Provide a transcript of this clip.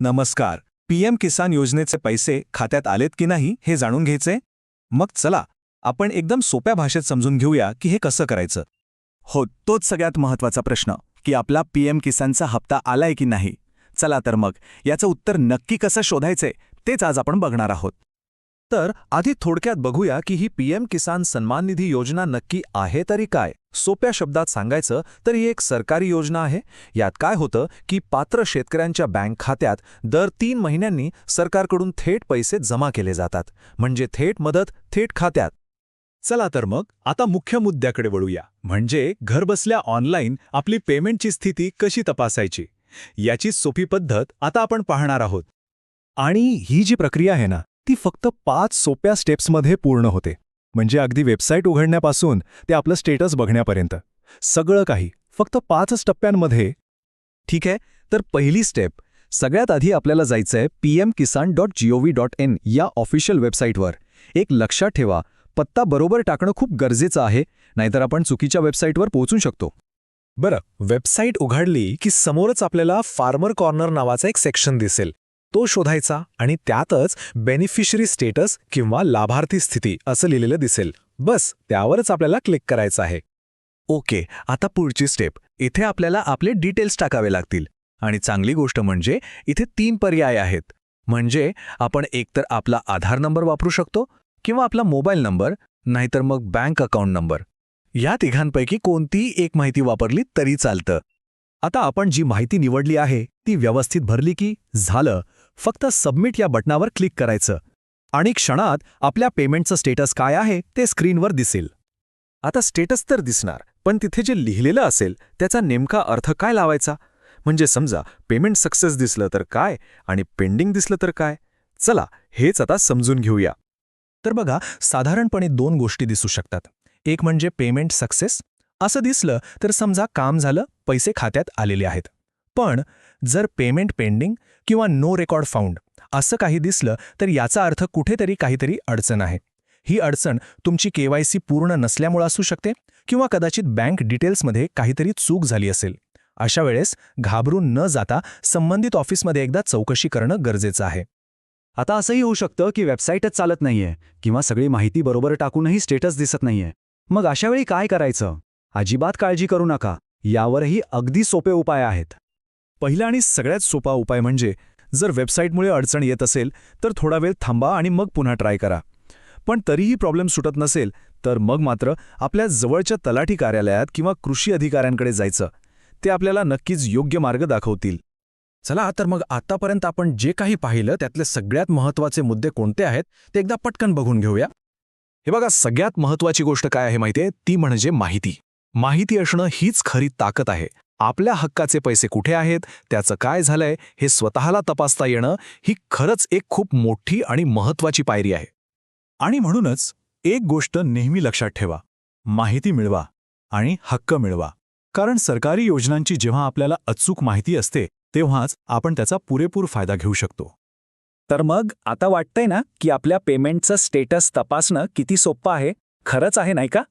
नमस्कार. पीएम किसान योजनेचे पैसे खात्यात आलेत की नाही हे जाणून घ्यायचे? मग चला आपण एकदम सोप्या भाषेत समजून घेऊया की हे कसं करायचं. हो तोच सगळ्यात महत्त्वाचा प्रश्न की आपला पीएम किसानचा हप्ता आलाय की नाही? चला तर मग याचं उत्तर नक्की कसं शोधायचे तेच आज आपण बघणार आहोत. तर आधी थोडक्यात बघूया की ही पीएम किसान सन्मान निधी योजना नक्की आहे तरी काय. सोप्या शब्दात सांगायचं तर ही एक सरकारी योजना आहे. यात काय होतं की पात्र शेतकऱ्यांच्या बँक खात्यात दर तीन महिन्यांनी सरकारकडून थेट पैसे जमा केले जातात. म्हणजे थेट मदत थेट खात्यात. चला तर मग आता मुख्य मुद्द्याकडे वळूया. म्हणजे घरबसल्या ऑनलाईन आपली पेमेंटची स्थिती कशी तपासायची? याची सोपी पद्धत आता आपण पाहणार आहोत. आणि ही जी प्रक्रिया आहे ना ती फक्त पाच सोप्या स्टेप्समध्ये पूर्ण होते. म्हणजे अगदी वेबसाईट उघडण्यापासून ते आपलं स्टेटस बघण्यापर्यंत. सगळं काही फक्त पाचच टप्प्यांमध्ये. ठीक आहे तर पहिली स्टेप सगळ्यात आधी आपल्याला जायचंय PM Kisan dot GOV dot in या ऑफिशियल वेबसाईटवर. एक लक्षात ठेवा पत्ता बरोबर टाकणं खूप गरजेचं आहे नाहीतर आपण चुकीच्या वेबसाईटवर पोहोचू शकतो. बरं वेबसाईट उघडली की समोरच आपल्याला फार्मर कॉर्नर नावाचं एक सेक्शन दिसेल. तो शोधायचा आणि त्यातच बेनिफिशरी स्टेटस किंवा लाभार्थी स्थिती असं लिहिलेलं दिसेल. बस त्यावरच आपल्याला क्लिक करायचं आहे. ओके आता पुढची स्टेप इथे आपल्याला आपले डिटेल्स टाकावे लागतील. आणि चांगली गोष्ट म्हणजे इथे तीन पर्याय आहेत. म्हणजे आपण एकतर आपला आधार नंबर वापरू शकतो किंवा आपला मोबाईल नंबर नाहीतर मग बँक अकाउंट नंबर या तिघांपैकी कोणतीही एक माहिती वापरली तरी चालतं. आता आपण जी माहिती निवडली आहे ती व्यवस्थित भरली की झालं फक्त सबमिट या बटनावर क्लिक करायचं. आणि क्षणात आपल्या पेमेंटचं स्टेटस काय आहे ते स्क्रीनवर दिसेल. आता स्टेटस तर दिसणार पण तिथे जे लिहिलेलं असेल त्याचा नेमका अर्थ काय लावायचा? म्हणजे समजा पेमेंट सक्सेस दिसलं तर काय आणि पेंडिंग दिसलं तर काय? चला हेच आता समजून घेऊया. तर बघा साधारणपणे दोन गोष्टी दिसू शकतात. एक म्हणजे पेमेंट सक्सेस असं दिसलं तर समजा काम झालं पैसे खात्यात आलेले आहेत. पण जर पेमेंट पेंडिंग किंवा नो रेकॉर्ड फाउंड असं काही दिसलं तर याचा अर्थ कुठेतरी काहीतरी अडचण आहे. ही अडचण तुमची केवायसी पूर्ण नसल्यामुळे असू शकते किंवा कदाचित बँक डिटेल्समध्ये काहीतरी चूक झाली असेल. अशा वेळेस घाबरून न जाता संबंधित ऑफिसमध्ये एकदा चौकशी करणं गरजेचं आहे. आता असंही होऊ शकतं की वेबसाईटच चालत नाहीये किंवा सगळी माहिती बरोबर टाकूनही स्टेटस दिसत नाहीये. मग अशावेळी काय करायचं? अजिबात काळजी करू नका. यावरही अगदी सोपे उपाय आहेत. पहिला आणि सगळ्यात सोपा उपाय म्हणजे जर वेबसाईटमुळे अडचण येत असेल तर थोडा वेळ थांबा आणि मग पुन्हा ट्राय करा. पण तरीही प्रॉब्लेम सुटत नसेल तर मग मात्र आपल्या जवळच्या तलाठी कार्यालयात किंवा कृषी अधिकाऱ्यांकडे जायचं. ते आपल्याला नक्कीच योग्य मार्ग दाखवतील. चला तर मग आतापर्यंत आपण जे काही पाहिलं त्यातले सगळ्यात महत्त्वाचे मुद्दे कोणते आहेत ते एकदा पटकन बघून घेऊया. हे बघा सगळ्यात महत्त्वाची गोष्ट काय आहे माहितीये? ती म्हणजे माहिती. माहिती असणं हीच खरी ताकद आहे. आपल्या हक्काचे पैसे कुठे आहेत त्याचं काय झालंय हे स्वतःला तपासता येणं ही खरंच एक खूप मोठी आणि महत्त्वाची पायरी आहे. आणि म्हणूनच एक गोष्ट नेहमी लक्षात ठेवा. माहिती मिळवा आणि हक्क मिळवा. कारण सरकारी योजनांची जेव्हा आपल्याला अचूक माहिती असते तेव्हाच आपण त्याचा पुरेपूर फायदा घेऊ शकतो. तर मग आता वाटतंय ना की आपल्या पेमेंटचं स्टेटस तपासणं किती सोपं आहे? खरंच आहे नाही का?